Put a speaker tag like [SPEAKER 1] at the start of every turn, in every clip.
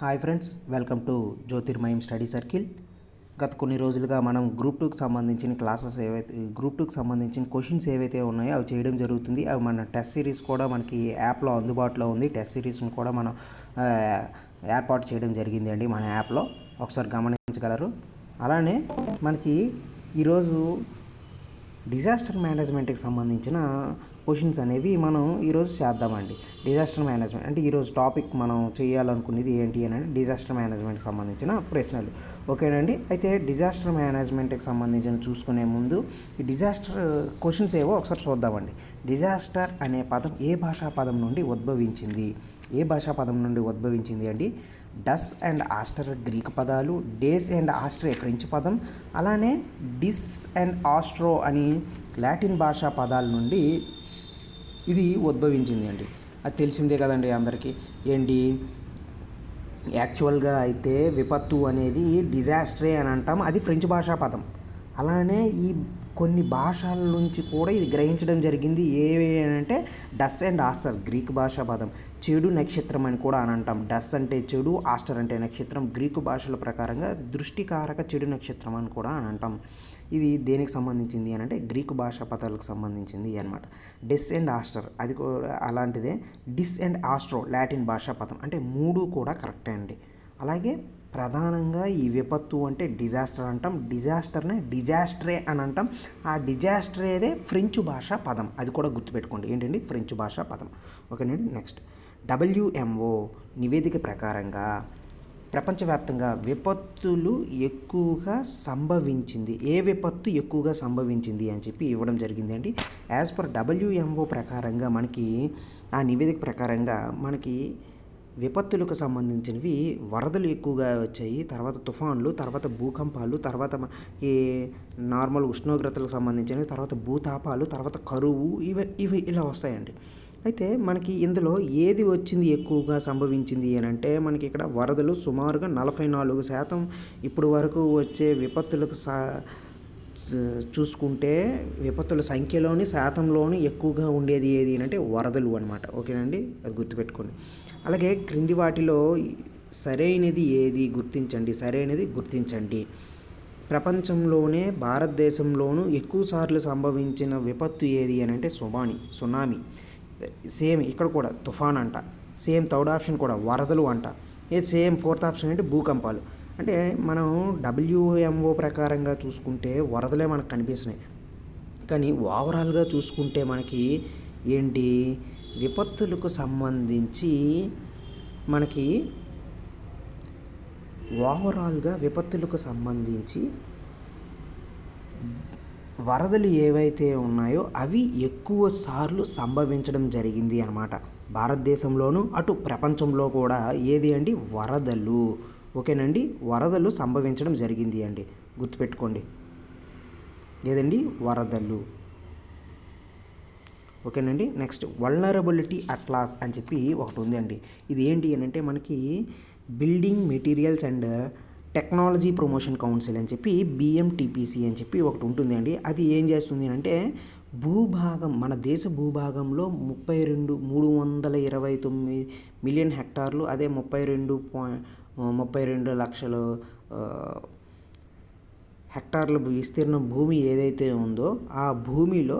[SPEAKER 1] Hi friends welcome to Jyothirmayam study circle. గత కొన్ని రోజులుగా మనం గ్రూప్ టూకి సంబంధించిన క్లాసెస్ ఏవైతే గ్రూప్ టూకి సంబంధించిన క్వశ్చన్స్ ఏవైతే ఉన్నాయో అవి చేయడం జరుగుతుంది. అవి మన టెస్ట్ సిరీస్ కూడా మనకి యాప్లో అందుబాటులో ఉంది. టెస్ట్ సిరీస్ని కూడా మనం ఏర్పాటు చేయడం జరిగింది అండి మన యాప్లో. ఒకసారి గమనించగలరు. అలానే మనకి ఈరోజు డిజాస్టర్ మేనేజ్మెంట్కి సంబంధించిన క్వశ్చన్స్ అనేవి మనం ఈరోజు చేద్దామండి. డిజాస్టర్ మేనేజ్మెంట్ అంటే ఈరోజు టాపిక్ మనం చేయాలనుకునేది ఏంటి అని అంటే డిజాస్టర్ మేనేజ్మెంట్కి సంబంధించిన ప్రశ్నలు. ఓకేనండి? అయితే డిజాస్టర్ మేనేజ్మెంట్కి సంబంధించిన చూసుకునే ముందు ఈ డిజాస్టర్ క్వశ్చన్స్ ఏవో ఒకసారి చూద్దామండి. డిజాస్టర్ అనే పదం ఏ భాషా పదం నుండి ఉద్భవించింది? ఏ భాషా పదం నుండి ఉద్భవించింది అండి? డస్ అండ్ ఆస్టర్ గ్రీక్ పదాలు డేస్ అండ్ ఆస్ట్రే ఫ్రెంచ్ పదం అలానే డిస్ అండ్ ఆస్ట్రో అని లాటిన్ భాషా పదాల నుండి ఇది ఉద్భవించింది అండి. అది తెలిసిందే కదండి అందరికీ. ఏంటి? యాక్చువల్గా అయితే విపత్తు అనేది డిజాస్టరే అని అంటాం. అది ఫ్రెంచ్ భాషా పదం. అలానే ఈ కొన్ని భాషల నుంచి కూడా ఇది గ్రహించడం జరిగింది. ఏవి అని అంటే డస్ అండ్ ఆస్టర్ గ్రీక్ భాషా పదం. చెడు నక్షత్రం అని కూడా అని అంటాం. డస్ అంటే చెడు ఆస్టర్ అంటే నక్షత్రం. గ్రీకు భాషల ప్రకారంగా దృష్టికారక చెడు నక్షత్రం అని కూడా అని అంటాం. ఇది దేనికి సంబంధించింది అని అంటే గ్రీకు భాషా పదాలకు సంబంధించింది అనమాట డిస్ అండ్ ఆస్టర్ అది కూడా అలాంటిదే. డిస్ అండ్ ఆస్ట్రో లాటిన్ భాషా పదం. అంటే మూడు కూడా కరెక్టే అండి. అలాగే ప్రధానంగా ఈ విపత్తు అంటే డిజాస్టర్ అంటాం. డిజాస్టర్నే డిజాస్ట్రే అని అంటాం. ఆ డిజాస్ట్రేదే ఫ్రెంచ్ భాషా పదం. అది కూడా గుర్తుపెట్టుకోండి. ఏంటండి? ఫ్రెంచ్ భాషా పదం. ఓకేనండి నెక్స్ట్ డబ్ల్యూఎంఓ నివేదిక ప్రకారంగా ప్రపంచవ్యాప్తంగా విపత్తులు ఎక్కువగా సంభవించింది. ఏ విపత్తు ఎక్కువగా సంభవించింది అని చెప్పి ఇవ్వడం జరిగింది అండి. యాజ్ పర్ డబ్ల్యూఎంఓ ప్రకారంగా మనకి ఆ నివేదిక ప్రకారంగా మనకి విపత్తులకు సంబంధించినవి వరదలు ఎక్కువగా వచ్చాయి. తర్వాత తుఫాన్లు తర్వాత భూకంపాలు తర్వాత ఈ నార్మల్ ఉష్ణోగ్రతలకు సంబంధించినవి తర్వాత భూతాపాలు తర్వాత కరువు ఇవి ఇవి ఇలా వస్తాయండి. అయితే మనకి ఇందులో ఏది వచ్చింది ఎక్కువగా సంభవించింది అని అంటే మనకి ఇక్కడ వరదలు సుమారుగా నలభై నాలుగు శాతం ఇప్పుడు వరకు వచ్చే విపత్తులకు సా చూసుకుంటే విపత్తుల సంఖ్యలోని శాతంలోని ఎక్కువగా ఉండేది ఏది అని అంటే వరదలు అనమాట ఓకేనండి అది గుర్తుపెట్టుకోండి. అలాగే క్రింది వాటిలో సరైనది ఏది గుర్తించండి? సరైనది గుర్తించండి. ప్రపంచంలోనే భారతదేశంలోనూ ఎక్కువ సార్లు సంభవించిన విపత్తు ఏది అని అంటే సుమాని సునామీ. సేమ్ ఇక్కడ కూడా తుఫాన్ అంట. సేమ్ థర్డ్ ఆప్షన్ కూడా వరదలు అంట. ఏ సేమ్ ఫోర్త్ ఆప్షన్ అంటే భూకంపాలు. అంటే మనం డబ్ల్యూఎంఓ ప్రకారంగా చూసుకుంటే వరదలే మనకు కనిపిస్తున్నాయి. కానీ ఓవరాల్గా చూసుకుంటే మనకి ఏంటి? విపత్తులకు సంబంధించి మనకి ఓవరాల్గా విపత్తులకు సంబంధించి వరదలు ఏవైతే ఉన్నాయో అవి ఎక్కువ సార్లు సంభవించడం జరిగింది అనమాట భారతదేశంలోను అటు ప్రపంచంలో కూడా ఏది అండి? వరదలు. ఓకేనండి? వరదలు సంభవించడం జరిగింది అండి. గుర్తుపెట్టుకోండి. ఏదండి? వరదలు. ఓకేనండి? నెక్స్ట్ వల్నరబిలిటీ అట్లాస్ అని చెప్పి ఒకటి ఉందండి. ఇది ఏంటి అని అంటే మనకి building materials and technology promotion council అని చెప్పి బిఎంటిపిసి అని చెప్పి ఒకటి ఉంటుంది అండి అది ఏం చేస్తుంది అంటే భూభాగం మన దేశ భూభాగంలో ముప్పై రెండు మూడు వందల ఇరవై తొమ్మిది మిలియన్ హెక్టార్లు అదే ముప్పై రెండు పాయింట్ ముప్పై రెండు లక్షలు హెక్టార్ల విస్తీర్ణం భూమి ఏదైతే ఉందో ఆ భూమిలో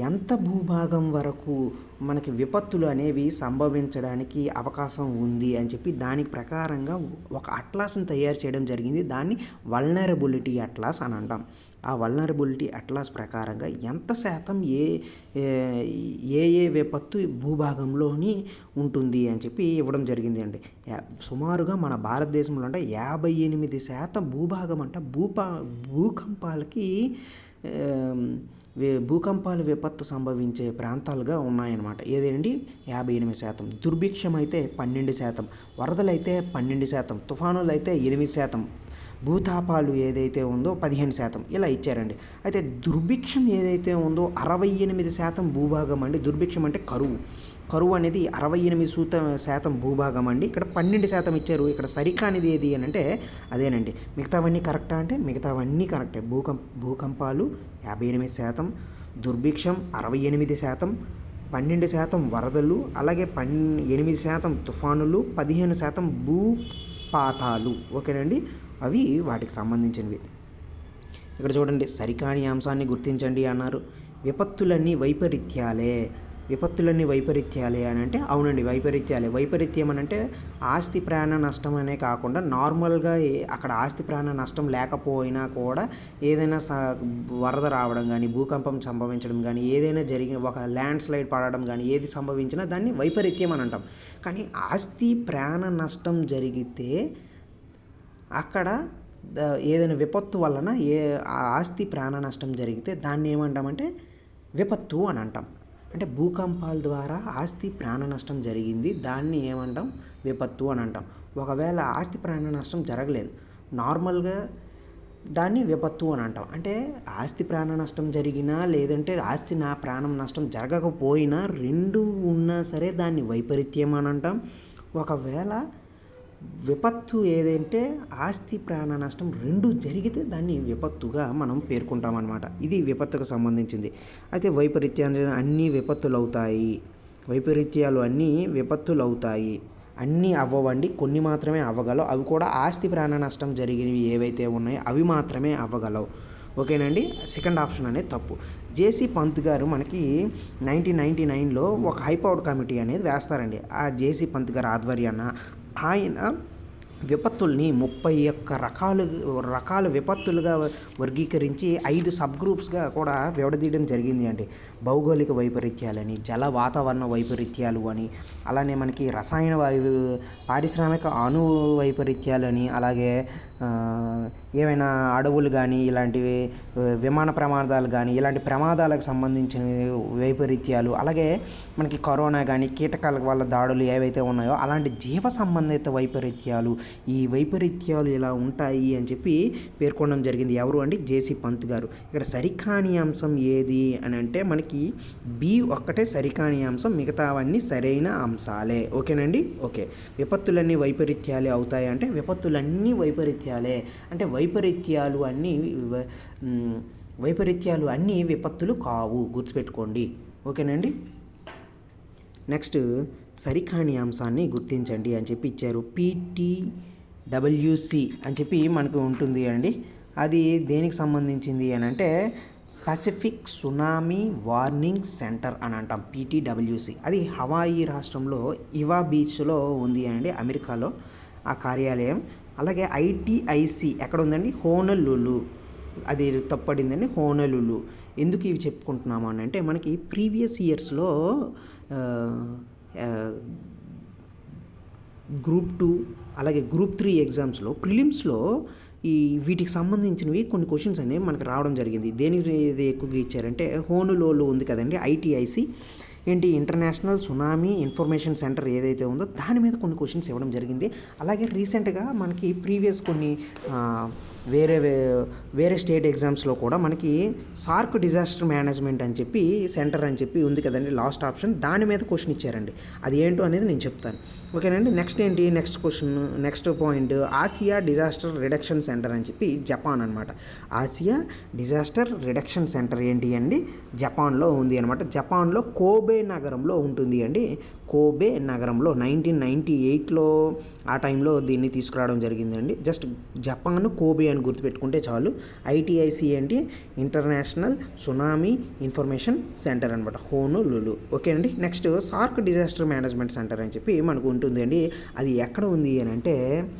[SPEAKER 1] ఎంత భూభాగం వరకు మనకి విపత్తులు అనేవి సంభవించడానికి అవకాశం ఉంది అని చెప్పి దాని ప్రకారంగా ఒక అట్లాస్ని తయారు చేయడం జరిగింది. దాన్ని వల్నరబిలిటీ అట్లాస్ అని అంటాం. ఆ వల్నరబిలిటీ అట్లాస్ ప్రకారంగా ఎంత శాతం ఏ ఏ- ఏ విపత్తు భూభాగంలోని ఉంటుంది అని చెప్పి ఇవ్వడం జరిగింది అండి. సుమారుగా మన భారతదేశంలో అంటే యాభై ఎనిమిది శాతం భూభాగం అంటే భూపా భూకంపాలకి భూకంపాలు విపత్తు సంభవించే ప్రాంతాలుగా ఉన్నాయన్నమాట. ఏదేంటి యాభై ఎనిమిది శాతం. దుర్భిక్షం అయితే పన్నెండు శాతం. వరదలు అయితే పన్నెండు శాతం. తుఫానులు అయితే ఎనిమిది శాతం. భూతాపాలు ఏదైతే ఉందో పదిహేను శాతం. ఇలా ఇచ్చారండి. అయితే దుర్భిక్షం ఏదైతే ఉందో అరవై ఎనిమిది శాతం భూభాగం అండి. దుర్భిక్షం అంటే కరువు. కరువు అనేది అరవై ఎనిమిది సూత శాతం భూభాగం అండి. ఇక్కడ పన్నెండు శాతం ఇచ్చారు. ఇక్కడ సరికానిది ఏది అని అంటే అదేనండి. మిగతావన్నీ కరెక్టా అంటే మిగతావన్నీ కరెక్టే. భూకం భూకంపాలు యాభై ఎనిమిది శాతం దుర్భిక్షం అరవై ఎనిమిది శాతం పన్నెండు శాతం వరదలు అలాగే పన్ ఎనిమిది శాతం తుఫానులు పదిహేను శాతం భూపాతాలు. ఓకేనండి? అవి వాటికి సంబంధించినవి. ఇక్కడ చూడండి సరికాని అంశాన్ని గుర్తించండి అన్నారు. విపత్తులన్నీ వైపరీత్యాలే. విపత్తులన్నీ వైపరీత్యాలే అని అంటే అవునండి వైపరీత్యాలే. వైపరీత్యం అని అంటే ఆస్తి ప్రాణ నష్టం అనే కాకుండా నార్మల్గా అక్కడ ఆస్తి ప్రాణ నష్టం లేకపోయినా కూడా ఏదైనా స వరద రావడం కానీ భూకంపం సంభవించడం కానీ ఏదైనా జరిగిన ఒక ల్యాండ్ స్లైడ్ పడడం కానీ ఏది సంభవించినా దాన్ని వైపరీత్యం అని అంటాం. కానీ ఆస్తి ప్రాణ నష్టం జరిగితే అక్కడ ఏదైనా విపత్తు వలన ఏ ఆ ఆస్తి ప్రాణ నష్టం జరిగితే దాన్ని ఏమంటామంటే విపత్తు అని అంటాం. అంటే భూకంపాల ద్వారా ఆస్తి ప్రాణ నష్టం జరిగింది. దాన్ని ఏమంటాం? విపత్తు అని అంటాం. ఒకవేళ ఆస్తి ప్రాణ నష్టం జరగలేదు. నార్మల్గా దాన్ని విపత్తు అని అంటాం. అంటే ఆస్తి ప్రాణ నష్టం జరిగినా లేదంటే ఆస్తి నా ప్రాణం నష్టం జరగకపోయినా రెండు ఉన్నా సరే దాన్ని వైపరీత్యం అని అంటాం. ఒకవేళ విపత్తు ఏదంటే ఆస్తి ప్రాణ నష్టం రెండు జరిగితే దాన్ని విపత్తుగా మనం పేర్కొంటాం అనమాట ఇది విపత్తుకు సంబంధించింది. అయితే వైపరీత్యాలు అన్నీ విపత్తులు అవుతాయి వైపరీత్యాలు అన్నీ విపత్తులు అవుతాయి అన్నీ అవ్వవండి. కొన్ని మాత్రమే అవ్వగలవు. అవి కూడా ఆస్తి ప్రాణ నష్టం జరిగినవి ఏవైతే ఉన్నాయో అవి మాత్రమే అవ్వగలవు. ఓకేనండి? సెకండ్ ఆప్షన్ అనేది తప్పు. జేసీ పంత్ గారు మనకి నైన్టీన్ నైన్టీ నైన్లో ఒక హైపవర్డ్ కమిటీ అనేది వేస్తారండి. ఆ జేసీ పంత్ గారు ఆధ్వర్యాన ఆయన విపత్తుల్ని ముప్పై ఒక్క రకాలు రకాల విపత్తులుగా వర్గీకరించి ఐదు సబ్ గ్రూప్స్గా కూడా విడదీయడం జరిగింది అండి. భౌగోళిక వైపరీత్యాలని జల వాతావరణ వైపరీత్యాలు అని అలానే మనకి రసాయన వాయు పారిశ్రామిక అణు వైపరీత్యాలని అలాగే ఏమైనా ఏవైనా అడవులు కానీ ఇలాంటివి విమాన ప్రమాదాలు కానీ ఇలాంటి ప్రమాదాలకు సంబంధించిన వైపరీత్యాలు అలాగే మనకి కరోనా కానీ కీటకాల వల్ల దాడులు ఏవైతే ఉన్నాయో అలాంటి జీవ సంబంధిత వైపరీత్యాలు ఈ వైపరీత్యాలు ఇలా ఉంటాయి అని చెప్పి పేర్కొనడం జరిగింది. ఎవరు అంటే జేసీ పంత్ గారు. ఇక్కడ సరికాని అంశం ఏది అని అంటే మనకి బి ఒక్కటే సరికాని అంశం మిగతావన్నీ సరైన అంశాలే. ఓకేనండి? ఓకే. విపత్తులన్నీ వైపరీత్యాలే అవుతాయి అంటే విపత్తులన్నీ వైపరీత్యాలే. అంటే వైపరీత్యాలు అన్నీ వైపరీత్యాలు అన్నీ విపత్తులు కావు. గుర్తుపెట్టుకోండి. ఓకేనండి? నెక్స్ట్ సరికాని అంశాన్ని గుర్తించండి అని చెప్పి ఇచ్చారు. పీటీడబ్ల్యూసి అని చెప్పి మనకు ఉంటుంది అండి. అది దేనికి సంబంధించింది అని అంటే పసిఫిక్ సునామీ వార్నింగ్ సెంటర్ అని అంటాం పీటీడబ్ల్యూసి. అది హవాయి రాష్ట్రంలో ఇవా బీచ్లో ఉంది అండి అమెరికాలో ఆ కార్యాలయం. అలాగే ఐటీఐసి ఎక్కడ ఉందండి? హోనలులు అది తప్పడిందండి హోనలులు ఎందుకు ఇవి చెప్పుకుంటున్నాము అని అంటే మనకి ప్రీవియస్ ఇయర్స్లో గ్రూప్ టూ అలాగే గ్రూప్ త్రీ ఎగ్జామ్స్లో ప్రిలిమ్స్లో ఈ వీటికి సంబంధించినవి కొన్ని క్వశ్చన్స్ అనేవి మనకు రావడం జరిగింది. దేనికి ఇది ఎక్కువగా ఇచ్చారంటే హోనులోలు ఉంది కదండి ఐటీఐసి ఏంటి? ఇంటర్నేషనల్ సునామీ ఇన్ఫర్మేషన్ సెంటర్ ఏదైతే ఉందో దాని మీద కొన్ని క్వశ్చన్స్ ఇవ్వడం జరిగింది. అలాగే రీసెంట్గా మనకి ప్రీవియస్ కొన్ని వేరే వేరే స్టేట్ ఎగ్జామ్స్లో కూడా మనకి సార్క్ డిజాస్టర్ మేనేజ్మెంట్ అని చెప్పి సెంటర్ అని చెప్పి ఉంది కదండి లాస్ట్ ఆప్షన్. దాని మీద క్వశ్చన్ ఇచ్చారండి. అది ఏంటో అనేది నేను చెప్తాను. ఓకేనండి నెక్స్ట్ ఏంటి? Next question next point. Asia disaster reduction centre అని చెప్పి జపాన్ అనమాట ఆసియా డిజాస్టర్ రిడక్షన్ సెంటర్ ఏంటి అండి? జపాన్లో ఉంది అనమాట జపాన్లో కోబే నగరంలో ఉంటుంది అండి. కోబే నగరంలో నైన్టీన్ నైంటీ ఎయిట్లో ఆ టైంలో దీన్ని తీసుకురావడం జరిగిందండి జస్ట్ జపాన్ కోబే అని గుర్తుపెట్టుకుంటే చాలు. ఐటీఐసి ఏంటి? ఇంటర్నేషనల్ సునామీ ఇన్ఫర్మేషన్ సెంటర్ అనమాట హోను లులు ఓకే అండి next SAARC disaster management centre అని చెప్పి మనకు ఉంటుంది అండి. అది ఎక్కడ ఉంది అని అంటే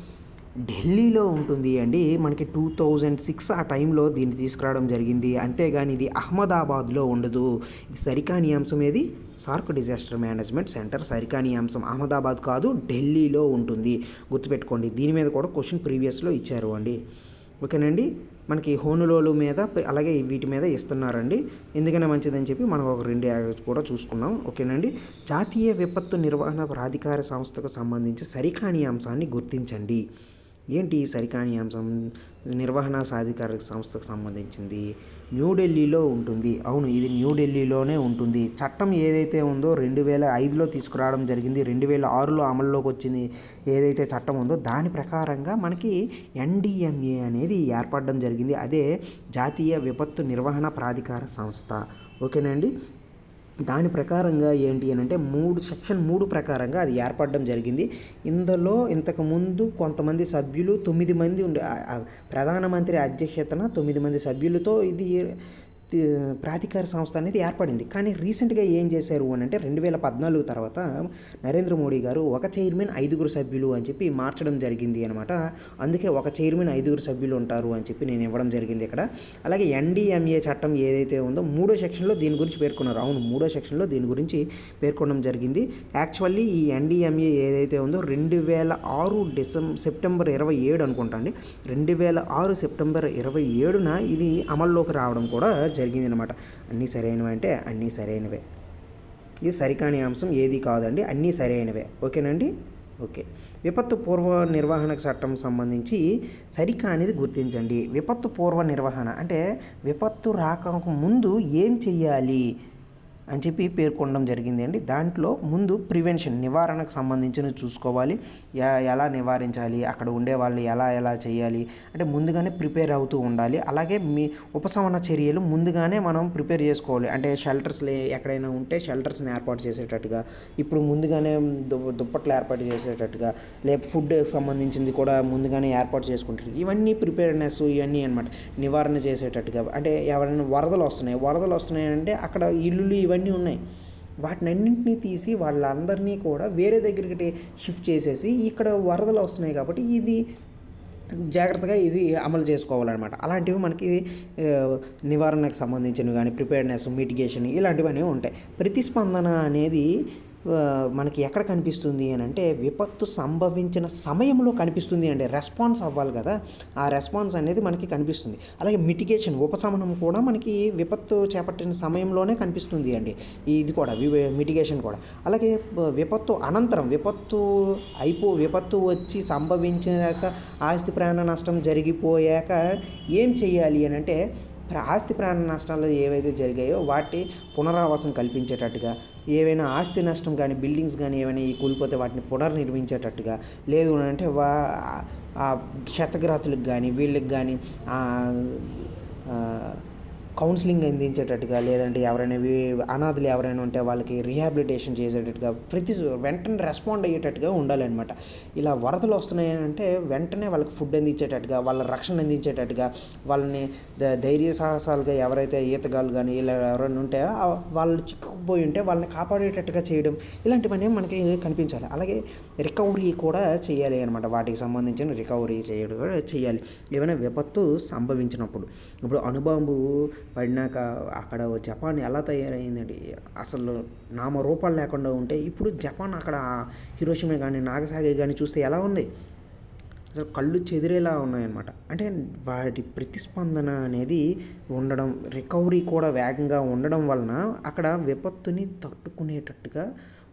[SPEAKER 1] ఢిల్లీలో ఉంటుంది అండి. మనకి టూ థౌజండ్ సిక్స్ ఆ టైంలో దీన్ని తీసుకురావడం జరిగింది. అంతేగాని ఇది అహ్మదాబాద్లో ఉండదు. ఇది సరికాని అంశం ఏది? సార్క్ డిజాస్టర్ మేనేజ్మెంట్ సెంటర్ సరికాని అంశం. అహ్మదాబాద్ కాదు ఢిల్లీలో ఉంటుంది. గుర్తుపెట్టుకోండి. దీని మీద కూడా క్వశ్చన్ ప్రీవియస్లో ఇచ్చారు అండి. ఓకేనండి? మనకి హోనులోలు మీద అలాగే వీటి మీద ఇస్తున్నారండి. ఎందుకనే మంచిదని చెప్పి మనం ఒక రెండు యాగస్ కూడా చూసుకున్నాం. ఓకేనండి? జాతీయ విపత్తు నిర్వహణ ప్రాధికార సంస్థకు సంబంధించి సరికాని అంశాన్ని గుర్తించండి. ఏంటి ఈ సరికాని అంశం? నిర్వహణ సాధికార సంస్థకు సంబంధించింది. న్యూఢిల్లీలో ఉంటుంది. అవును ఇది న్యూఢిల్లీలోనే ఉంటుంది. చట్టం ఏదైతే ఉందో రెండు వేల ఐదులో తీసుకురావడం జరిగింది. రెండు వేల ఆరులో అమల్లోకి వచ్చింది. ఏదైతే చట్టం ఉందో దాని ప్రకారంగా మనకి ఎన్డిఎంఏ అనేది ఏర్పడడం జరిగింది. అదే జాతీయ విపత్తు నిర్వహణ ప్రాధికార సంస్థ. ఓకేనండి దాని ప్రకారంగా ఏంటి అని అంటే మూడు సెక్షన్ మూడు ప్రకారంగా అది ఏర్పడడం జరిగింది. ఇందులో ఇంతకుముందు కొంతమంది సభ్యులు తొమ్మిది మంది ఉండే ప్రధానమంత్రి అధ్యక్షతన తొమ్మిది మంది సభ్యులతో ఇది ప్రాధికార సంస్థ అనేది ఏర్పడింది. కానీ రీసెంట్గా ఏం చేశారు అని అంటే రెండు వేల పద్నాలుగు తర్వాత నరేంద్ర మోడీ గారు ఒక చైర్మన్ ఐదుగురు సభ్యులు అని చెప్పి మార్చడం జరిగింది అనమాట అందుకే ఒక చైర్మన్ ఐదుగురు సభ్యులు ఉంటారు అని చెప్పి నేను ఇవ్వడం జరిగింది ఇక్కడ. అలాగే ఎన్డీఎంఏ చట్టం ఏదైతే ఉందో మూడో సెక్షన్లో దీని గురించి పేర్కొన్నారు. అవును మూడో సెక్షన్లో దీని గురించి పేర్కొనడం జరిగింది. యాక్చువల్లీ ఈ ఎన్డీఎంఏ ఏదైతే ఉందో రెండు వేల ఆరు డిసెంబర్ సెప్టెంబర్ ఇరవై ఏడు అనుకుంటా అండి. రెండు వేల ఆరు సెప్టెంబర్ ఇరవై ఏడున ఇది అమల్లోకి రావడం కూడా జరిగింది అనమాట అన్నీ సరైనవి అంటే అన్నీ సరైనవే. ఇది సరికాని అంశం ఏది కాదండి అన్నీ సరైనవే. ఓకేనండి? ఓకే. విపత్తు పూర్వ నిర్వహణ చట్టం సంబంధించి సరికానిది గుర్తించండి. విపత్తు పూర్వ నిర్వహణ అంటే విపత్తు రాక ముందు ఏం చెయ్యాలి? అని చెప్పి పేర్కొనడం జరిగింది అండి. దాంట్లో ముందు ప్రివెన్షన్ నివారణకు సంబంధించిన చూసుకోవాలి. ఎలా నివారించాలి అక్కడ ఉండే వాళ్ళు ఎలా ఎలా చేయాలి అంటే ముందుగానే ప్రిపేర్ అవుతూ ఉండాలి. అలాగే మీ ఉపశమన చర్యలు ముందుగానే మనం ప్రిపేర్ చేసుకోవాలి. అంటే షెల్టర్స్ ఎక్కడైనా ఉంటే షెల్టర్స్ని ఏర్పాటు చేసేటట్టుగా ఇప్పుడు ముందుగానే దు- దుప్పట్లు ఏర్పాటు చేసేటట్టుగా లేక ఫుడ్ సంబంధించింది కూడా ముందుగానే ఏర్పాటు చేసుకుంటారు. ఇవన్నీ ప్రిపేర్నెస్ ఇవన్నీ అనమాట నివారణ చేసేటట్టుగా అంటే ఎవరైనా వరదలు వస్తున్నాయి వరదలు వస్తున్నాయి అంటే అక్కడ ఇల్లులు ఇవన్నీ ఉన్నాయి. వాటినన్నింటినీ తీసి వాళ్ళందరినీ కూడా వేరే దగ్గరికి షిఫ్ట్ చేసేసి ఇక్కడ వరదలు వస్తున్నాయి కాబట్టి ఇది జాగ్రత్తగా ఇది అమలు చేసుకోవాలన్నమాట. అలాంటివి మనకి నివారణకు సంబంధించినవి కానీ ప్రిపేర్నెస్ మిటిగేషన్ ఇలాంటివన్నీ ఉంటాయి. ప్రతిస్పందన అనేది మనకి ఎక్కడ కనిపిస్తుంది అని అంటే విపత్తు సంభవించిన సమయంలో కనిపిస్తుంది అంటే రెస్పాన్స్ అవ్వాలి కదా. ఆ రెస్పాన్స్ అనేది మనకి కనిపిస్తుంది. అలాగే మిటిగేషన్ ఉపశమనం కూడా మనకి విపత్తు చేపట్టిన సమయంలోనే కనిపిస్తుంది అండి. ఇది కూడా మిటిగేషన్ కూడా. అలాగే విపత్తు అనంతరం విపత్తు అయిపో విపత్తు వచ్చి సంభవించాక ఆస్తి ప్రాణ నష్టం జరిగిపోయాక ఏం చేయాలి అని అంటే మరి ఆస్తి ప్రాణ నష్టాలు ఏవైతే జరిగాయో వాటి పునరావాసం కల్పించేటట్టుగా ఏవైనా ఆస్తి నష్టం కానీ బిల్డింగ్స్ కానీ ఏమైనా ఈ కూలిపోతే వాటిని పునర్నిర్మించేటట్టుగా లేదు అంటే వా ఆ క్షతగ్రాతులకు కానీ వీళ్ళకి కానీ కౌన్సిలింగ్ అందించేటట్టుగా లేదంటే ఎవరైనా అనాథలు ఎవరైనా ఉంటే వాళ్ళకి రిహాబిలిటేషన్ చేసేటట్టుగా ప్రతి వెంటనే రెస్పాండ్ అయ్యేటట్టుగా ఉండాలన్నమాట. ఇలా వరదలు వస్తున్నాయి అంటే వెంటనే వాళ్ళకి ఫుడ్ అందించేటట్టుగా వాళ్ళ రక్షణ అందించేటట్టుగా వాళ్ళని ధైర్య సాహసాలుగా ఎవరైతే ఈతగాళ్ళు కానీ ఇలా ఎవరైనా ఉంటే వాళ్ళు చిక్కుకుపోయి ఉంటే వాళ్ళని కాపాడేటట్టుగా చేయడం ఇలాంటివన్నీ మనకి కనిపించాలి. అలాగే రికవరీ కూడా చేయాలి అనమాట వాటికి సంబంధించిన రికవరీ చేయడం కూడా చేయాలి. ఏమైనా విపత్తు సంభవించినప్పుడు. ఇప్పుడు అణుబాంబు పడినాక అక్కడ జపాన్ ఎలా తయారైందండి? అసలు నామరూపాలు లేకుండా ఉంటే ఇప్పుడు జపాన్ అక్కడ హిరోషిమే కానీ నాగసాగి కానీ చూస్తే ఎలా ఉంది? అసలు కళ్ళు చెదిరేలా ఉన్నాయన్నమాట. అంటే వాటి ప్రతిస్పందన అనేది ఉండడం రికవరీ కూడా వేగంగా ఉండడం వలన అక్కడ విపత్తుని తట్టుకునేటట్టుగా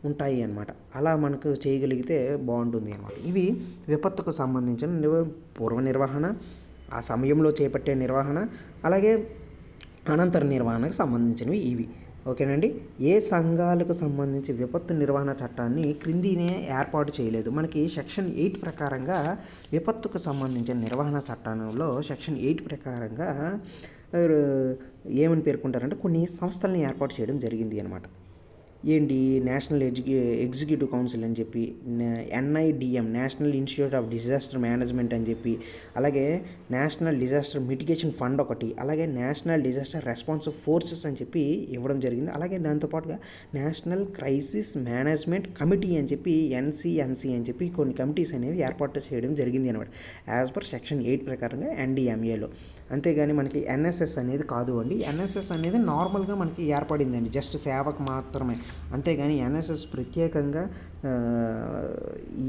[SPEAKER 1] ఉంటాయి అన్నమాట అలా మనకు చేయగలిగితే బాగుంటుంది అన్నమాట. ఇవి విపత్తుకు సంబంధించిన పూర్వ నిర్వహణ ఆ సమయంలో చేపట్టే నిర్వహణ అలాగే అనంతర నిర్వహణకు సంబంధించినవి ఇవి. ఓకేనండి? ఏ సంఘాలకు సంబంధించి విపత్తు నిర్వహణ చట్టాన్ని క్రిందినే ఏర్పాటు చేయలేదు. మనకి సెక్షన్ ఎయిట్ ప్రకారంగా విపత్తుకు సంబంధించిన నిర్వహణ చట్టంలో సెక్షన్ ఎయిట్ ప్రకారంగా ఏమని పేర్కొంటారంటే కొన్ని సంస్థల్ని ఏర్పాటు చేయడం జరిగింది అనమాట ఏంటి నేషనల్ ఎడ్యుకే ఎగ్జిక్యూటివ్ కౌన్సిల్ అని చెప్పి NIDM national institute of disaster management అని చెప్పి అలాగే నేషనల్ డిజాస్టర్ మిటిగేషన్ ఫండ్ ఒకటి అలాగే నేషనల్ డిజాస్టర్ రెస్పాన్స్ ఫోర్సెస్ అని చెప్పి ఇవ్వడం జరిగింది. అలాగే దాంతోపాటుగా నేషనల్ క్రైసిస్ మేనేజ్మెంట్ కమిటీ అని చెప్పి ఎన్సిఎంసి అని చెప్పి కొన్ని కమిటీస్ అనేవి ఏర్పాటు చేయడం జరిగింది అనమాట యాజ్ పర్ సెక్షన్ ఎయిట్ ప్రకారంగా ఎన్డిఎంఏలో అంతేగాని మనకి ఎన్ఎస్ఎస్ అనేది కాదు అండి. ఎన్ఎస్ఎస్ అనేది నార్మల్గా మనకి ఏర్పడిందండి. జస్ట్ సేవకు మాత్రమే. అంతేగాని ఎన్ఎస్ఎస్ ప్రత్యేకంగా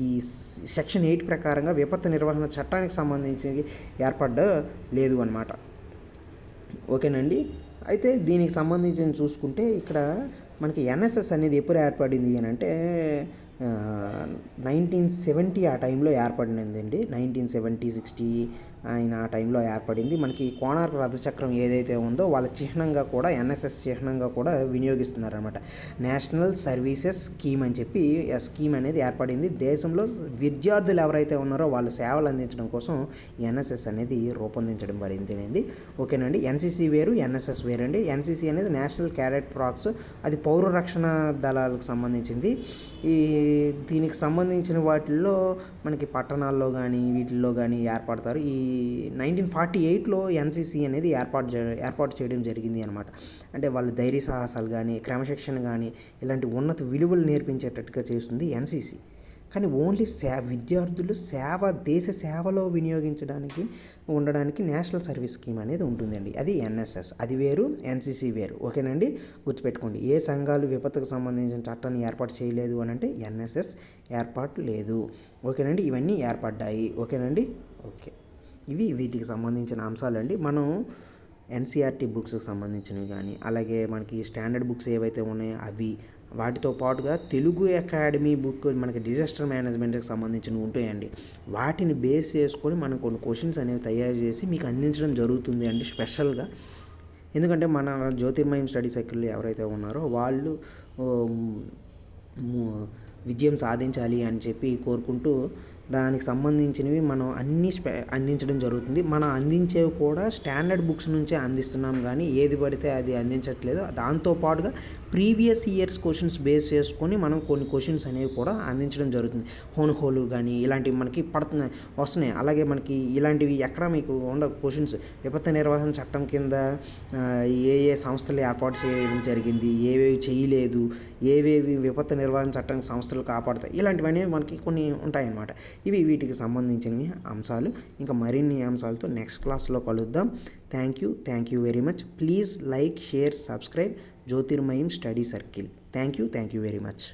[SPEAKER 1] ఈ సెక్షన్ ఎయిట్ ప్రకారంగా విపత్తు నిర్వహణ చట్టానికి సంబంధించి ఏర్పడ్డ లేదు అనమాట ఓకేనండి? అయితే దీనికి సంబంధించి చూసుకుంటే ఇక్కడ మనకి ఎన్ఎస్ఎస్ అనేది ఎప్పుడు ఏర్పడింది అని అంటే నైన్టీన్ సెవెంటీ ఆ టైంలో ఏర్పడినదండి. నైన్టీన్ సెవెంటీ సిక్స్టీ ఆయన ఆ టైంలో ఏర్పడింది. మనకి కోణార్క రథచక్రం ఏదైతే ఉందో వాళ్ళ చిహ్నంగా కూడా ఎన్ఎస్ఎస్ చిహ్నంగా కూడా వినియోగిస్తున్నారనమాట నేషనల్ సర్వీసెస్ స్కీమ్ అని చెప్పి ఆ స్కీమ్ అనేది ఏర్పడింది. దేశంలో విద్యార్థులు ఎవరైతే ఉన్నారో వాళ్ళు సేవలు అందించడం కోసం ఎన్ఎస్ఎస్ అనేది రూపొందించడం జరిగింది. ఓకేనండి. ఎన్సీసీ వేరు ఎన్ఎస్ఎస్ వేరు అండి ఎన్సీసీ అనేది నేషనల్ క్యాడెట్ ప్రాక్స్ అది పౌర రక్షణ దళాలకు సంబంధించింది. ఈ దీనికి సంబంధించిన వాటిల్లో మనకి పట్టణాల్లో కానీ వీటిల్లో కానీ ఏర్పడతారు. ఈ నైన్టీన్ ఫార్టీ ఎయిట్లో ఎన్సీసీ అనేది ఏర్పాటు ఏర్పాటు చేయడం జరిగింది అనమాట అంటే వాళ్ళు ధైర్య సాహసాలు కానీ క్రమశిక్షణ కానీ ఇలాంటి ఉన్నత విలువలు నేర్పించేటట్టుగా చేస్తుంది ఎన్సీసీ కానీ ఓన్లీ సే విద్యార్థులు సేవ దేశ సేవలో వినియోగించడానికి ఉండడానికి నేషనల్ సర్వీస్ స్కీమ్ అనేది ఉంటుందండి. అది ఎన్ఎస్ఎస్ అది వేరు ఎన్సీసీ వేరు. ఓకేనండి? గుర్తుపెట్టుకోండి. ఏ సంఘాలు విపత్తుకు సంబంధించిన చట్టాన్ని ఏర్పాటు చేయలేదు అని అంటే ఎన్ఎస్ఎస్ ఏర్పాటు లేదు. ఓకేనండి? ఇవన్నీ ఏర్పడ్డాయి. ఓకేనండి? ఓకే. ఇవి వీటికి సంబంధించిన అంశాలండి. మనం ఎన్సీఆర్టీ బుక్స్కి సంబంధించినవి కానీ అలాగే మనకి స్టాండర్డ్ బుక్స్ ఏవైతే ఉన్నాయో అవి వాటితో పాటుగా తెలుగు అకాడమీ బుక్ మనకి డిజాస్టర్ మేనేజ్మెంట్కి సంబంధించినవి ఉంటాయండి. వాటిని బేస్ చేసుకొని మనం కొన్ని క్వశ్చన్స్ అనేవి తయారు చేసి మీకు అందించడం జరుగుతుంది అండి స్పెషల్గా. ఎందుకంటే మన జ్యోతిర్మయం స్టడీ సర్కిల్ ఎవరైతే ఉన్నారో వాళ్ళు విజయం సాధించాలి అని చెప్పి కోరుకుంటూ దానికి సంబంధించినవి మనం అన్నీ స్పె అందించడం జరుగుతుంది. మనం అందించేవి కూడా స్టాండర్డ్ బుక్స్ నుంచే అందిస్తున్నాం కానీ ఏది పడితే అది అందించట్లేదు. దాంతోపాటుగా ప్రీవియస్ ఇయర్స్ క్వశ్చన్స్ బేస్ చేసుకొని మనం కొన్ని క్వశ్చన్స్ అనేవి కూడా అందించడం జరుగుతుంది. హోన్ హోలు కానీ ఇలాంటివి మనకి పడుతున్నాయి వస్తున్నాయి. అలాగే మనకి ఇలాంటివి ఎక్కడ మీకు ఉండ క్వశ్చన్స్ విపత్తు నిర్వహణ చట్టం కింద ఏ ఏ సంస్థలు ఏర్పాటు చేయడం జరిగింది ఏవేవి చేయలేదు ఏవేవి విపత్తు నిర్వహణ చట్టం సంస్థలు కాపాడుతాయి ఇలాంటివన్నీ మనకి కొన్ని ఉంటాయన్నమాట. ఇవి వీటికి సంబంధించినవి అంశాలు. ఇంకా మరిన్ని అంశాలతో నెక్స్ట్ క్లాస్లో కలుద్దాం. Thank you. Thank you very much. Please like, share, subscribe Jyotirmayam Study Circle. Thank you. Thank you very much.